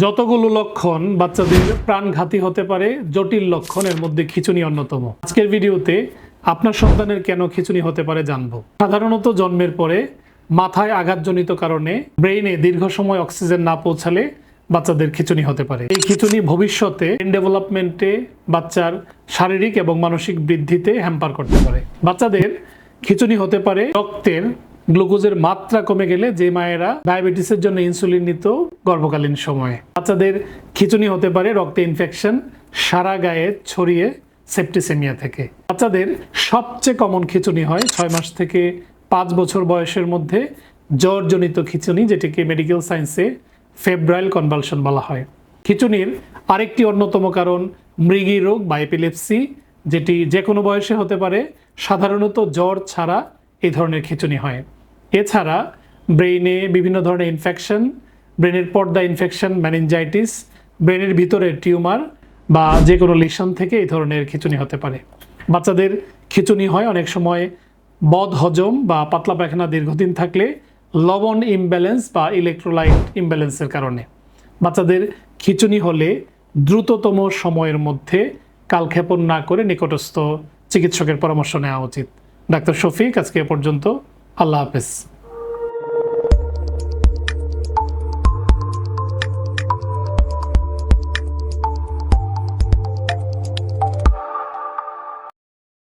যতগুলো লক্ষণ বাচ্চাদের প্রাণঘাতী হতে পারে, জটিল লক্ষণের মধ্যে খিচুনি অন্যতম। আজকের ভিডিওতে আপনার সন্তানের কেন খিচুনি হতে পারে জানব। সাধারণত জন্মের পরে মাথায় আঘাতজনিত কারণে ব্রেইনে দীর্ঘ সময় অক্সিজেন না পৌঁছালে বাচ্চাদের খিচুনি হতে পারে। এই খিচুনি ভবিষ্যতে ডেভেলপমেন্টে বাচ্চার শারীরিক এবং মানসিক বৃদ্ধিতে হ্যাম্পার করতে পারে। বাচ্চাদের খিচুনি হতে পারে রক্তের গ্লুকোজের মাত্রা কমে গেলে যে মায়েরা ডায়াবেটিসের জন্য ইনসুলিন নিত গর্ভকালীন সময়ে। বাচ্চাদের খিচুনি হতে পারে রক্তে ইনফেকশন সারা গায়ে ছড়িয়ে সেপ্টিসেমিয়া থেকে। বাচ্চাদের সবচেয়ে কমন খিচুনি হয় ছয় মাস থেকে পাঁচ বছর বয়সের মধ্যে জ্বরজনিত খিচুনি, যেটিকে মেডিকেল সায়েন্সে ফেব্রাইল কনভালশন বলা হয়। খিচুনির আরেকটি অন্যতম কারণ মৃগী রোগ বা এপিলেপসি যেটি যে কোনো বয়সে হতে পারে, সাধারণত জ্বর ছাড়া এই ধরনের খিচুনি হয়। এছাড়া ব্রেইনে বিভিন্ন ধরনের ইনফেকশন ব্রেনের পর্দা ইনফেকশন ম্যানেঞ্জাইটিস ব্রেনের ভিতরে টিউমার বা যে কোনো লিশন থেকে এই ধরনের খিচুনি হতে পারে। বাচ্চাদের খিচুনি হয় অনেক সময় বদ হজম বা পাতলা পায়খানা দীর্ঘদিন থাকলে লবণ ইমব্যালেন্স বা ইলেকট্রোলাইট ইমব্যালেন্সের কারণে। বাচ্চাদের খিচুনি হলে দ্রুততম সময়ের মধ্যে কালক্ষেপণ না করে নিকটস্থ চিকিৎসকের পরামর্শ নেওয়া উচিত। ডাক্তার শফিক, আজকে এ পর্যন্ত। আল্লাহ হাফেজ।